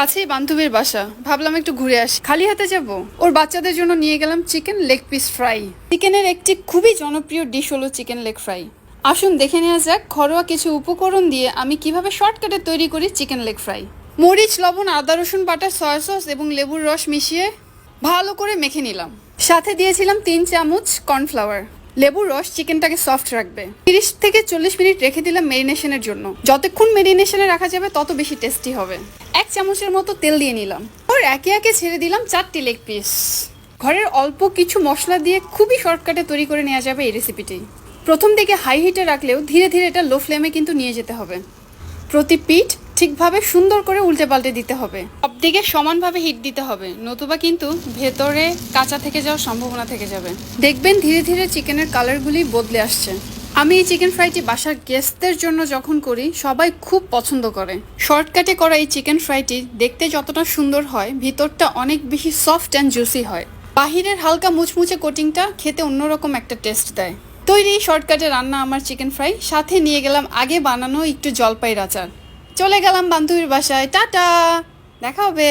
কাছেই বান্ধবীর বাসা। ভাবলাম একটু ঘুরে আসি। খালি হাতে যাব। ওর বাচ্চাদের জন্য নিয়ে গেলাম চিকেন লেগ পিস ফ্রাই। চিকেনের একটি খুবই জনপ্রিয় ডিশ হলো চিকেন লেগ ফ্রাই। আসুন দেখে নেওয়া যাক, ঘরোয়া কিছু উপকরণ দিয়ে আমি কীভাবে শর্টকাটে তৈরি করি চিকেন লেগ ফ্রাই। মরিচ, লবণ, আদা, রসুন বাটা সয়া সস এবং লেবুর রস মিশিয়ে ভালো করে মেখে নিলাম। সাথে দিয়েছিলাম তিন চামচ কর্নফ্লাওয়ার। লেবুর রস চিকেনটাকে সফট রাখবে। তিরিশ থেকে চল্লিশ মিনিট রেখে দিলাম মেরিনেশনের জন্য। যতক্ষণ মেরিনেশনে রাখা যাবে, তত বেশি টেস্টি হবে। চামচের মতো তেল দিয়ে নিলাম। ওর একে একে ছেড়ে দিলাম চারটি লেগ পিস ঘরের অল্প কিছু মশলা দিয়ে খুবই শর্টকাটে তৈরি করে নেওয়া যাবে এই রেসিপিটি প্রথম দিকে হাই হিটে রাখলেও ধীরে ধীরে এটা লো ফ্লেমে কিন্তু নিয়ে যেতে হবে। প্রতি পিঠ ঠিকভাবে সুন্দর করে উল্টে পাল্টে দিতে হবে। সব দিকে সমানভাবে হিট দিতে হবে, নতুবা কিন্তু ভেতরে কাঁচা থেকে যাওয়ার সম্ভাবনা থেকে যাবে। দেখবেন ধীরে ধীরে চিকেনের কালারগুলি বদলে আসছে। আমি এই চিকেন ফ্রাইটি বাসার গেস্টদের জন্য যখন করি, সবাই খুব পছন্দ করে। শর্টকাটে করা এই চিকেন ফ্রাইটি দেখতে যতটা সুন্দর হয়, ভিতরটা অনেক বেশি সফট অ্যান্ড জুসি হয়। বাহিরের হালকা মুচমুচে কোটিংটা খেতে অন্যরকম একটা টেস্ট দেয়। তৈরি শর্টকাটে রান্না আমার চিকেন ফ্রাই সাথে নিয়ে গেলাম আগে বানানো একটু জলপাইয়ের আচার। চলে গেলাম বান্ধবীর বাসায়, টাটা! দেখা হবে!